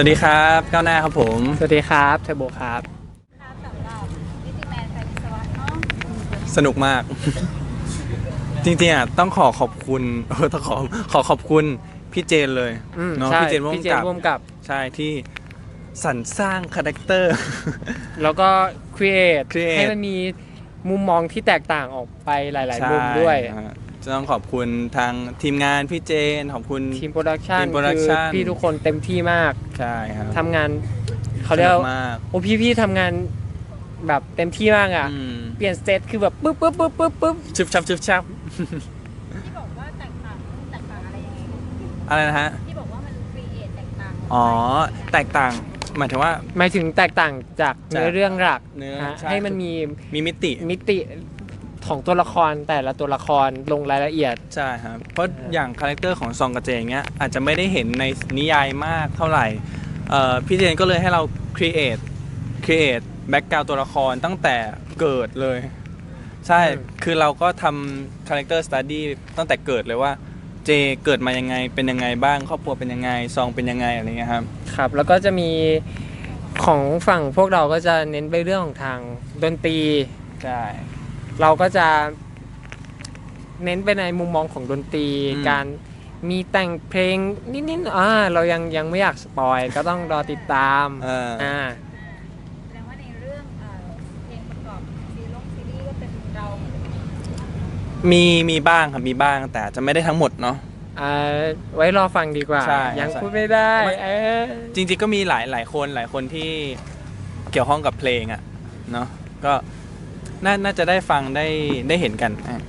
วัสดีครับก้าวหน้าครับผม สวัสดีครับเทอร์โบครับค่ะสำหรับนิติแมนแฟนวิศวะเนาะสนุกมาก จริงๆอะต้องขอขอบคุณเออต้องขอขอขอบคุณพี่เจนเลยอืมเนาะใช่พี่เจนร่วมพี่เจนกับร่วมกับ ใช่ที่สรรสร้างคาแรคเตอร์ แล้วก็ครีเอท create ให้มันมีมุมมองที่แตกต่างออกไปหลาย ๆ มุมด้วย ใช่ฮะจะ ต้องขอบคุณทางทีมงานพี่เจน ขอบคุณ ทีมโปรดักชันทีมคือ production พี่ทุกคนเต็มที่มากใช่ครับทำงานเขาเรียกสนุว่ามากโอ้พี่พี่ทำงานแบบเต็มที่มากอะ อืมเปลี่ยนสเตตคือแบบปุ๊บปุ๊บปุ๊บปุ๊บปุ๊บชึบชับชึบชับที่บอกว่าแตกต่างแตกต่างอะไรยังไงอะไรนะฮะ ที่บอกว่ามันครีเอทแตกต่างอ๋อ แตกต่าง หมายถึงว่า หมายถึงแตกต่างจากจากเนื้อเรื่องหลักเนื้อฮะใช่ ให้มันมีมีมิติ มิติ ของตัวละครแต่ละตัวละครลงรายละเอียด ใช่ครับ เพราะเออออย่างคาแรคเตอร์ของซองกับเจอย่างเงี้ยอาจจะไม่ได้เห็นในนิยายมากเท่าไหร่เอ่อพี่เจนก็เลยให้เรา create create แบ็กกราวตัวละครตั้งแต่เกิดเลย ใช่ คือเราก็ทำคาแรคเตอร์สตัดดี้ตั้งแต่เกิดเลยว่าเจเกิดมายังไงเป็นยังไงบ้างครอบครัวเป็นยังไงซองเป็นยังไงอะไรเงี้ยครับครับ แล้วก็จะมีของฝั่งพวกเราก็จะเน้นไปเรื่องของทางดนตรีใช่ เราก็จะเน้นไปในมุมมองของดนตรี อืม การมีแต่งเพลงนิดๆอ่าเรายังยังไม่อยากสปอยก็ต้องรอติดตามเออ อ่า แสดงว่าในเรื่องเอ่อเพลงประกอบซีรีส์ซีรีส์ก็เป็นเรา มีมีบ้างครับมีบ้างแต่จะไม่ได้ทั้งหมดเนาะ อ่าไว้รอฟังดีกว่า ใช่ยังใช่พูดไม่ได้ไม่ เออจริงๆก็มีหลายหลายคนหลายคนที่เกี่ยวข้องกับเพลงอะ่ะเนาะก็ น่าน่าจะได้ฟังได้ได้เห็นกันอะ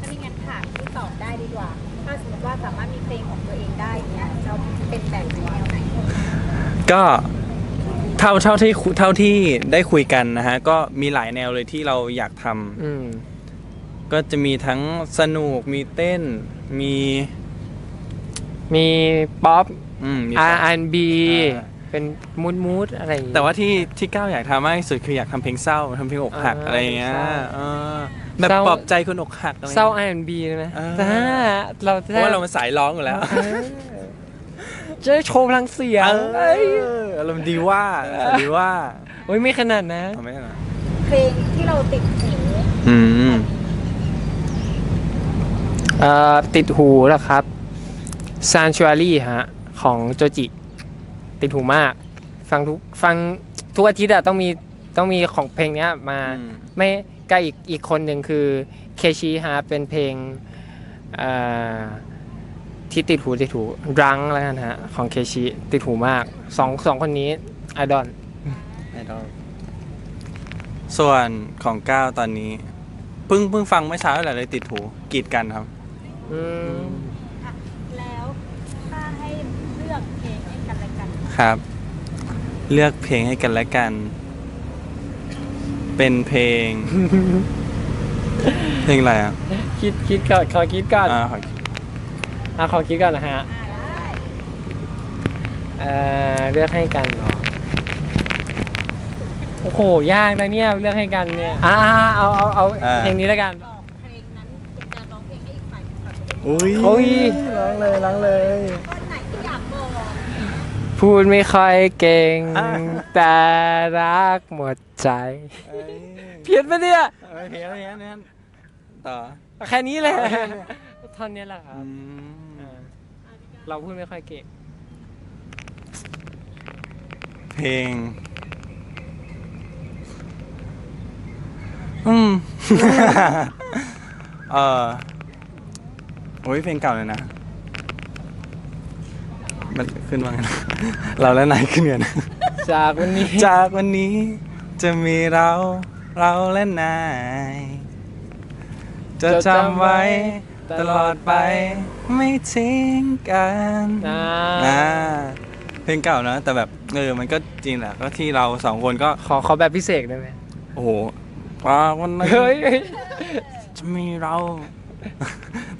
ถ้ามีงานถามที่ตอบได้ดีกว่า ถ้าสมมติว่าสามารถมีเพลงของตัวเองได้เนี่ยจะเป็นแบบไหนแนวไหนก็เท่าเท่าที่คุเท่าที่ได้คุยกันนะฮะ ก็มีหลายแนวเลยที่เราอยากทำ อืม ก็จะมีทั้งสนุกมีเต้นมีมีป๊อปอืมมี R&B อ่า เป็นมูดมูดอะไรอย่างงี้ แต่ว่าที่ที่ก้าวอยากทำมากที่สุดคืออยากทำเพลงเศร้าทำเพลงอกหักอ่าอะไรอย่างเงี้ยเศร้าเออแบบเศร้า ปลอบใจคนอกหักอะไรเศร้าเงี้ย R&B เลยไหมเออแต่ถ้าเราเพราะว่าเรามันสายร้องอยู่แล้วเออจะได้โชว์พลังเสียงเอเอ้ยออารมณ์ดีว่าดีว่าโอ้ยไม่ขนาดนะ เอาไม่ใช่เหรอเพลงที่เราติดหูอืม เอ่อติดหูเหรอครับ Sanctuary ฮะ ของโจจิ ติดหูมาก ฟังทุกฟังทุกอาทิตย์อะต้องมีต้องมีของเพลงเนี้ยมาอืม ไม่ก็อีกอีกคนหนึ่งคือเคชีฮะเป็นเพลงเอ่อที่ติดหูติดหูรังแล้วกันฮะของเคชีติดหูมากสองสองคนนี้ไอดอล ไอดอลส่วนของก้าวตอนนี้เพิ่งเพิ่งฟังเมื่อเช้าแหละเลยติดหูกีดกันครับ อืม อะแล้วถ้าให้เลือกเพลงให้กันและกัน ครับ เลือกเพลงให้กันและกัน เป็นเพลง เพลงอะไรอะคิดคิดก่อนขอคิดก่อนอ่าขอคิดอะขอคิดก่อนนะฮะอ่าได้เอ่อเลือกให้กันเหรอโอ้โหยากนะเนี่ยเลือกให้กันเนี่ยอ่าเอาเอาเอาเพลงนี้แล้วกันบอกเพลงนั้นจะร้องเพลงให้อีกฝ่ายหนึ่งฟัง อุ้ย โอ้ย ร้องเลยร้องเลยท่อนไหนที่อยากบอก พูดไม่ค่อยเก่งอะแต่รักหมดใจ เอ้ยเพี้ยนปะเนี่ย เอ้ยเพี้ยนเพี้ยนเพี้ยนต่อแค่นี้แหละเอาแค่นี้ท่อนนี้แหละครับอืมอ่าเราพูดไม่ค่อยเก่งเพลง อืม เออโอ้ยเพลงเก่าเลยนะ มันขึ้นว่าไงนะ เราและนายขึ้นกันนะจากวันนี้จากวันนี้จะมีเราเราและนาย จะจำไว้ตลอดไปไม่ทิ้งกันอ่าอ่าเพลงเก่านะ แต่แบบเออมันก็จริงแหละก็ที่เราสองคนก็ขอขอแบบพิเศษได้ไหมโอ้โหว่าวันนี้เฮ้ยจะมีเรา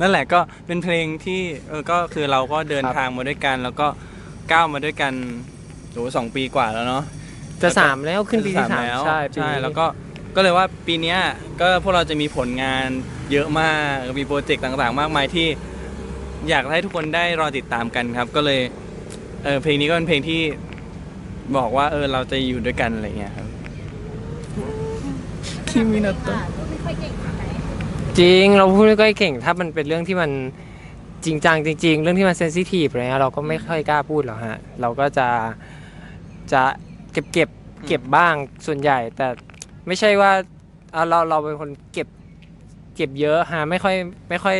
นั่นแหละก็เป็นเพลงที่เออก็คือเราก็เดินครับทางมาด้วยกันแล้วก็ ก้าวมาด้วยกันโอ้โหสองปีกว่าแล้วเนาะ จะสามแล้วขึ้นปีที่สามแล้วใช่ปีใช่นี้แล้วก็ก็เลยว่าปีเนี้ยก็พวกเราจะมีผลงานเยอะมากมีโปรเจกต์ต่างๆ มากมายที่อยากให้ทุกคนได้รอติดตามกันครับ ก็เลยเออเพลงนี้ก็เป็นเพลงที่บอกว่าเออเราจะอยู่ด้วยกันอะไรเงี้ยครับ คิมินาโตะอ่าพูดไม่ค่อยเก่งใช่ไหมจริงเราพูดไม่ค่อยเก่ง ถ้ามันเป็นเรื่องที่มัน จริงจังจริง ๆ เรื่องที่มันเซนซิทีฟอะไรเงี้ยเราก็ไม่ค่อยกล้าพูดหรอกฮะ เราก็จะจะเก็บเก็บเก็บบ้างส่วนใหญ่ แต่ไม่ใช่ว่าอะเราเราเป็นคนเก็บเก็บเยอะฮะไม่ค่อยไม่ค่อย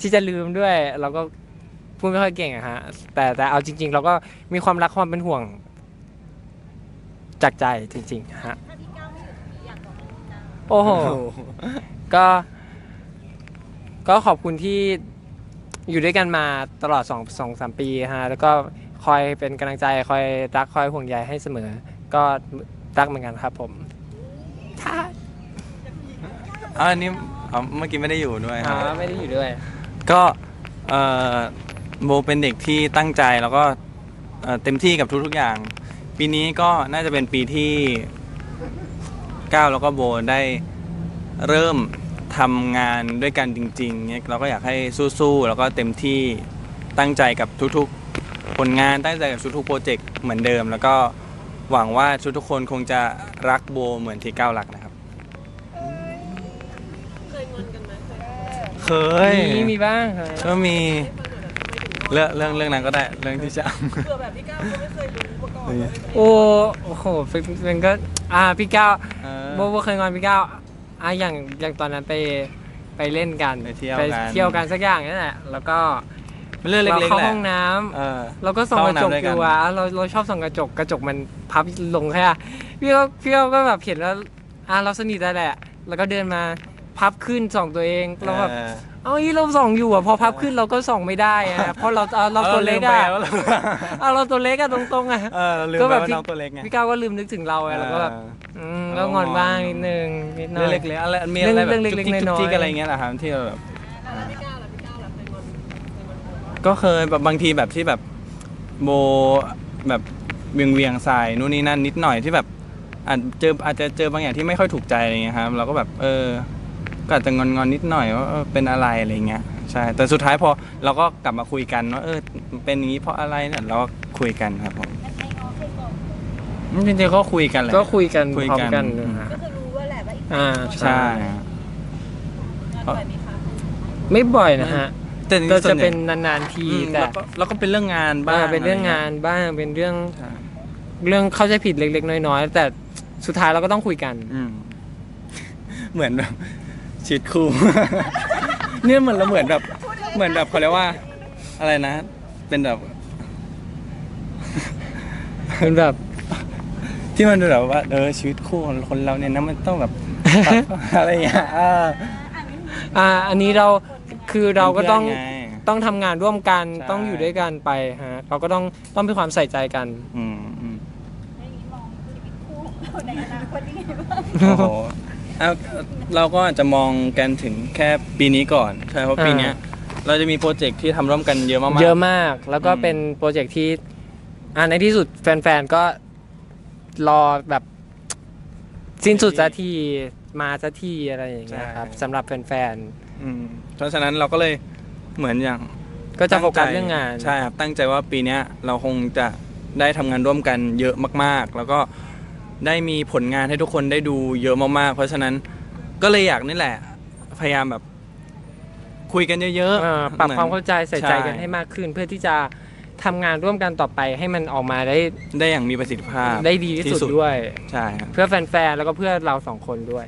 ที่จะลืมด้วย เราก็พูดไม่ค่อยเก่งอะฮะแต่แต่เอาจริง ๆ เราก็มีความรักความเป็นห่วง จากใจจริงๆฮะ ถ้าพี่ก้าวไม่อยู่ตรงนี้อยากบอกอะไรพี่ก้าว โอ้โห ก็ ก็ขอบคุณที่ อยู่ด้วยกันมาตลอด2องสองสามปีฮะแล้วก็คอยเป็นกำลังใจคอยรักคอยห่วงใยให้เสมอ ก็รักเหมือนกันครับผมอ๋ออันนี้อ๋อเมื่อกี้ไม่ได้อยู่ด้วยคอ่ารับไม่ได้อยู่ด้วย ก็เอ่อโบเป็นเด็กที่ตั้งใจแล้วก็เอ่อเต็มที่กับทุกๆอย่าง ปีนี้ก็น่าจะเป็นปีที่ก้าวแล้วก็โบได้เริ่ม ทำงานด้วยกันจริงๆเนี่ยเราก็อยากให้สู้ๆแล้วก็เต็มที่ตั้งใจกับทุกๆผลงานตั้งใจกับทุกๆโปรเจกต์เหมือนเดิม แล้วก็หวังว่าทุกๆคนคงจะรักโบเหมือนที่ก้าวรักนะครับ เคยมีมีบ้างครับก็มีเรื่องเรื่องเรื่องนั้นก็ได้เรื่องที่จะ เผื่อแบบพี่ก้าวก็ไม่เคยรู้มาก่อนโอ้โอ้โหเป็นเป็นก็อ่าพี่ก้าวเออโบโบเคยงอนพี่ก้าว อ่าอย่างอย่างตอนนั้นไปไปเล่นกันไปเที่ยวกันเที่ยวกันสักอย่างนั่นแหละแล้วก็เรื่องเล็เรากๆเข้าแหละห้องน้ำเออ เราก็ส่องกระจกเข้าห้องน้ำด้วยอกันยู่อะเราเราชอบส่องกระจกกระจกมันพับลงแค่อะพี่ก็พี่ก็แบบเห็นแล้วอะเราสนิทแล้วแหละ แล้วก็เดินมา พับขึ้นส่องตัวเองเราแบบเออเอ้ยเราส่องอยู่อะพอพับขึ้นเราก็ส่องไม่ได้อะเพราะเราเอาเราตัวเล็กอะเออลืมไปว่าเราเอาเราตัวเล็กอะตรงๆอะ เออลืมก็ไปแบบ ว่าพี่น้องตัวเล็กไงพี่ก้าวก็ลืมนึกถึงเราไงเราก็แบบอืมก็งอนบ้างนิดนึงนิดหน่เรื่อองย เล็กๆอะไรมีอะไรแบบเรื่องเล็จุกกๆจิกน้อยๆจุกจิกอะไรเงี้ยแหละครับที่เราแบบแล้วพี่ก้าวล่ะพี่ก้าวล่ะเคยงอนเคยงอนโบก็เคยแบบบางทีแบบที่แบบโบแบบเวียงเวียงๆใส่นู่นนี่นั่นนิดหน่อยที่แบบอาจเจออาจจะเจอบางอย่างที่ไม่ค่อยถูกใจอะไรเงี้ยครับเราก็แบบเออ ก็อาจจะงอนๆนิดหน่อยว่าเออเป็นอะไรอะไรเงี้ยใช่แต่สุดท้ายพอเราก็กลับมาคุยกันว่าเออเป็นอย่างนี้เพราะอะไรเนี่ยเราก็คุยกันครับผมแล้วใครง้อใครก่อนอืมจริงๆก็คุยกันแหละ ก็คุยกันคุยพร้อมกัน กันนะฮะ ก็คือรู้ว่าแหละว่าอีกอ่า ใช่งอนบ่อยไหมคะไม่บ่อยนะฮะแต่จริงๆก็ส่จะวนใหญ่เป็นนานๆทีอืมแต่แล้วก็แล้วก็เป็นเรื่องงานบ้างอ่าเป็นเรื่องะไงานบ้างเป็นเรื่องใช่เรื่องเข้าใจผิดเล็กๆ น้อยๆ แต่สุดท้ายเราก็ต้องคุยกัน อืมเหมือนแบบ ชีวิตคู่ เนี่ยเหมือนเราเหมือนแบบ เหมือนแบบเขาเรียกว่า อะไรนะ เป็นแบบ เป็นแบบ ที่มันแบบว่าเออชีวิตคู่ของคนเราเนี่ยนะมันต้องแบบ อะไรอย่างเงี้ยเออ อ่าอันนี้เราคือเราก็ต้องเป็นเพื่นไงต้องทำงานร่วมกันใช่ ต้องอยู่ด้วยกันไปฮะเราก็ต้องต้องมีความใส่ใจกัน อืมอืมอย่างนี้มองชีวิตคู่ของเราในอนาคตยังไงบ้างโอ้โห เอาเราก็อาจจะมองกันถึงแค่ปีนี้ก่อนใช่เพราะปีเนี้ยเราจะมีโปรเจกต์ที่ทำร่วมกันเยอะมากๆ เยอะมากแล้วก็อืม เป็นโปรเจกต์ที่อ่าในที่สุดแฟนๆก็รอแบบ สิ้นสุดสักทีมาสักทีอะไรอย่างเงี้ยครับสำหรับแฟนอืมเพราะฉะนั้นเราก็เลยเหมือนอย่างๆก็จะโฟกัสเรื่องงาน ใช่ครับตั้งใจว่าปีเนี้ยเราคงจะได้ทำงานร่วมกันเยอะมากๆ แล้วก็ ได้มีผลงานให้ทุกคนได้ดูเยอะมากๆ เพราะฉะนั้นก็เลยอยากนี่แหละ พยายามแบบ คุยกันเยอะเอ่อปรับหอนความเข้าใจใส่ใจกันใช่ให้มากขึ้น เพื่อที่จะทำงานร่วมกันต่อไปให้มันออกมาได้ได้อย่างมีประสิทธิภาพได้ดีที่สุดด้วย ใช่ครับ เพื่อแฟนๆแล้วก็เพื่อเราสองคนด้วย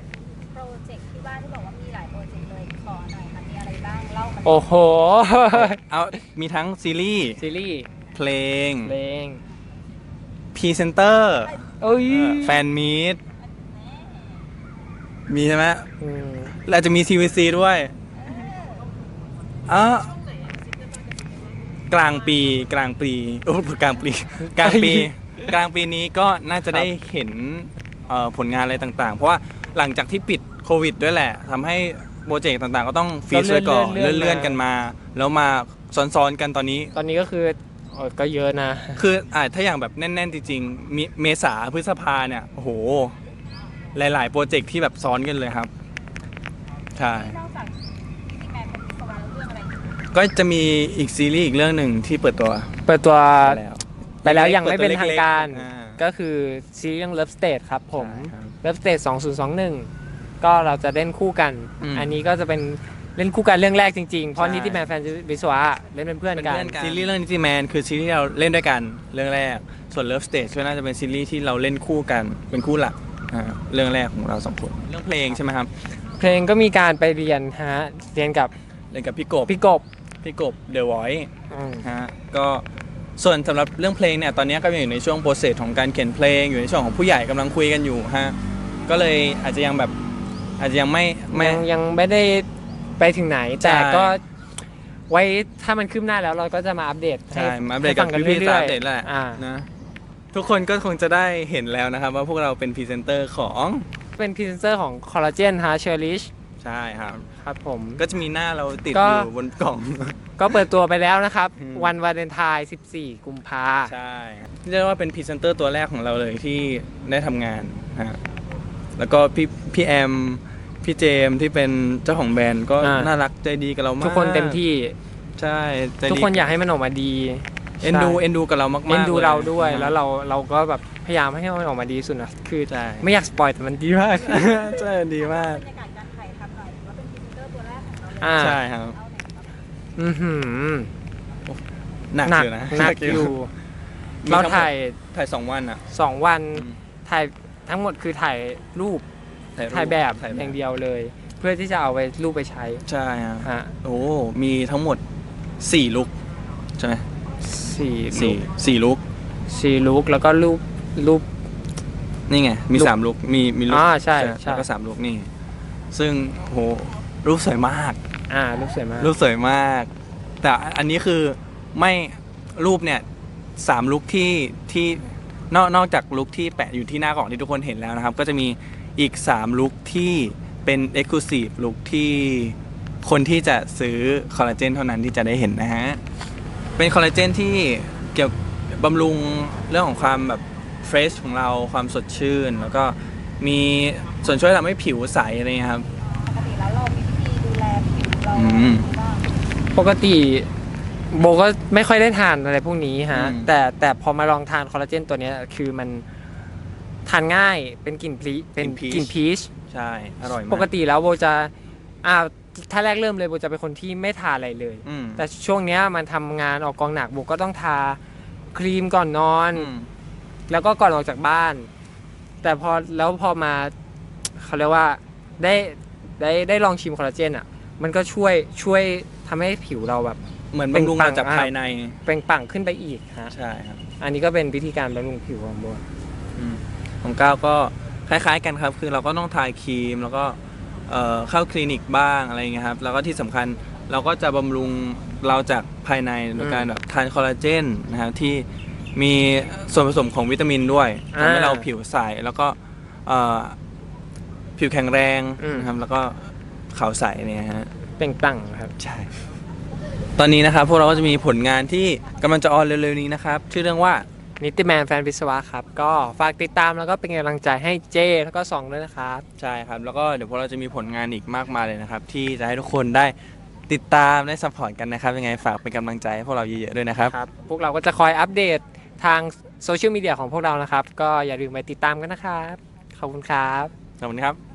โปรเจกต์ที่ว่าที่บอกว่ามีหลายโปรเจกต์เลยขอหน่อยค่ะมีอะไรบ้างเล่ามาโอ้โหเอามีทั้งซีรีส์ซีรีส์เพลงเพลงพรีเซนเตอร์ เอ้ยแฟนมีตมีใช่ไหมอืมแล้วอาจจะมี TVC ด้วยอะกลางปีกลางปีโอ้กลางปี กลางปี กลางปีนี้ก็น่าจะได้เห็นเอ่อผลงานอะไรต่างๆ เพราะว่าหลังจากที่ปิดโควิดด้วยแหละทำให้โปรเจกต์ต่างๆ ก็ต้องฟรีซไว้ก่อนเลื่อนๆกันมา แล้วมาซ้อนๆกันตอนนี้ ตอนนี้ก็คือโอ้ย ก็เยอะนะ คืออ่าถ้าอย่างแบบแน่น ๆ จริงๆมิเมษาพฤษภาเนี่ยโอ้โห หลาย ๆ โปรเจกต์ที่แบบซ้อนกันเลยครับ ใช่ นอกจากพี่แมนเป็นวิศวะแล้วเรื่องอะไรอีกก็จะมีอีกซีรีส์อีกเรื่องหนึ่งที่เปิดตัวเปิดตัวไปแล้ว ไปแล้วยังไม่เป็นทางการ อ่ก็คือซีรีส์เรื่อง Love State ครับผม ใช่ครับ Love State 2021 ก็เราจะเล่นคู่กัน อืม อันนี้ก็จะเป็น เล่นคู่กันเรื่องแรกจริงๆ เพราะใช่นิติแมนแฟนวิศวะเล่นเป็นเพื่อนเป็นกันเพื่อนกัน ซีรีส์เรื่องนิติแมนคือซีรีส์ที่เราเล่นด้วยกันเรื่องแรก ส่วน Love Stage ก็น่าจะเป็นซีรีส์ที่เราเล่นคู่กันเป็นคู่หลักอ่าเรื่องแรกของเราสองคนเรื่องเพลงใช่ไหมครับเพลงก็มีการไปเรียนฮะเรียนกับเล่นกับพี่กบพี่กบพี่กบ The Voice อืมฮะก็ส่วนสำหรับเรื่องเพลงเนี่ยตอนนี้ก็อยู่ในช่วงโปรเซสของการเขียนเพลงอยู่ในช่วงของผู้ใหญ่กำลังคุยกันอยู่ฮะก็เลยอาจจะยังแบบอาจจะยังไม่ไม่ ยังยังไม่ได้ ไปถึงไหนแต่ใช่ก็ไว้ถ้ามันคืบหน้าแล้วเราก็จะมาอัปเดตให้ใช่มาอัปเดตให้กัฟับงกันพี่ๆเรื่ตาอยอัปเดตแหละๆอ่านะทุกคนก็คงจะได้เห็นแล้วนะครับ ว่าพวกเราเป็นพรีเซนเตอร์ของเป็นพรีเซนเตอร์ของคอลลาเจนฮะเชอร์ลิชใช่ครับ ครับผม ก็จะมีหน้าเราติดก็ อยู่บนกล่อง ก็เปิดตัวไปแล้วนะครับ อืม วันวาเลนไทน์ 14 กุมภาใช่เรียกว่าเป็นพรีเซนเตอร์ตัวแรกของเราเลยที่ได้ทำงานฮะแล้วก็พี่พี่แอม พี่เจมส์ที่เป็นเจ้าของแบรนด์ก็อ่า น่ารักใจดีกับเรามากทุกคนเต็มที่ ใช่ใจทุกคนอยากให้มันออกมาดีเอ็นดูใช่เอ็นดูกับเรามากๆเอ็นดูลยเราด้วยนะแล้วเราเราก็แบบพยายามให้มันออกมาดีที่สุดนะคือใช่ ไม่อยากสปอยแต่มันดีมาก ใช่ดีมากบรรยากาศการถ่ายทำหน่อยว่าเป็นพรีเซนเตอร์ตัวแรกของเราเลยอ่าใช่ครับเอาไหนครับอือหือหนักหนักอยู่นะหนักอยู่มีเราทั้งหมดถ่ายถ่ายสองวันอะ2วันอืม ถ่ายทั้งหมดคือถ่ายรูป รูปถ่ายแบบถ่ายอย่างเดียวเลย เพื่อที่จะเอาไปรูปไปใช้ใช่ครับฮะโอ้มีทั้งหมดสี่ลุกใช่ไหมสี่สี่ลุคสี่ลุกสี่ลุกแล้วก็รูปรูป นี่ไง มีลุคสามลุกมีมีลุกอ่าใช่ใช่ แล้วก็สามลุกนี่ ซึ่งโหรูปสวยมาก อ่ารูปสวยมาก รูปสวยมาก แต่อันนี้คือไม่รูปเนี่ยสามลุกที่ที่นอกนอกจากลุกที่แปะอยู่ที่หน้ากล่องที่ทุกคนเห็นแล้วนะครับ ก็จะมีอีก 3 ลุกที่เป็น Exclusive ลุกที่คนที่จะซื้อคอลลาเจนเท่านั้นที่จะได้เห็นนะฮะ เป็นคอลลาเจนที่เกี่ยวบำรุงเรื่องของความแบบเฟรชของเราความสดชื่น แล้วก็มีส่วนช่วยทำให้ผิวใสอะไรเงี้ยครับ ปกติแล้วเรามีวิธีดูแลผิวเราอืม บ้างปกติโบก็ไม่ค่อยได้ทานอะไรพวกนี้ฮะ อืม แต่แต่พอมาลองทานคอลลาเจนตัวเนี้ยคือมัน ทานง่ายเป็นกลิ่นพลีเป็นกลิ่นพีชใช่อร่อยมากปกติแล้วโบจะอ่าถ้าแรกเริ่มเลยโบจะเป็นคนที่ไม่ทาอะไรเลย อืมแต่ช่วงเนี้ยมันทำงานออกกองหนักโบก็ต้องทาครีมก่อนนอน อืมแล้วก็ก่อนออกจากบ้าน แต่พอแล้วพอมา เขาเรียกว่าได้ได้ได้ลองชิมคอลลาเจนอะ มันก็ช่วยช่วยทำให้ผิวเราแบบ เหมือนเป็นบำรุงปัมางจากอะภายในเปล่งปลั่งขึ้นไปอีกฮะ ใช่ครับอันนี้ก็เป็นวิธีการบำรุงผิวของโบอืม ของก้าวก็คล้ายๆกันครับ คือเราก็ต้องทาครีมแล้วก็เอ่อเข้าคลินิกบ้างอะไรเงี้ยครับ แล้วก็ที่สำคัญเราก็จะบำรุงเราจากภายในโดยการแบบทานคอลลาเจนนะครับที่มีส่วนผสมของวิตามินด้วยทำให้เราผิวใสแล้วก็เอ่อผิวแข็งแรงนะครับแล้วก็ขาวใสเนี่ยฮะ เปล่งปลั่งครับ ใช่ ตอนนี้นะครับพวกเราก็จะมีผลงานที่กำลังจะออนเร็วๆนี้นะครับ ชื่อเรื่องว่า นิติแมนแฟนวิศวะครับ ก็ฝากติดตามแล้วก็เป็นกำลังใจให้เจแล้วก็สองด้วยนะครับ ใช่ครับ แล้วก็เดี๋ยวพวกเราจะมีผลงานอีกมากมายเลยนะครับ ที่จะให้ทุกคนได้ติดตามได้สปอร์ตกันนะครับ ยังไงฝากเป็นกำลังใจให้พวกเราเยอะๆด้วยนะครับ ครับ พวกเราก็จะคอยอัปเดตทางโซเชียลมีเดียของพวกเรานะครับ ก็อย่าลืมไปติดตามกันนะครับ ขอบคุณครับสวัสดีครับ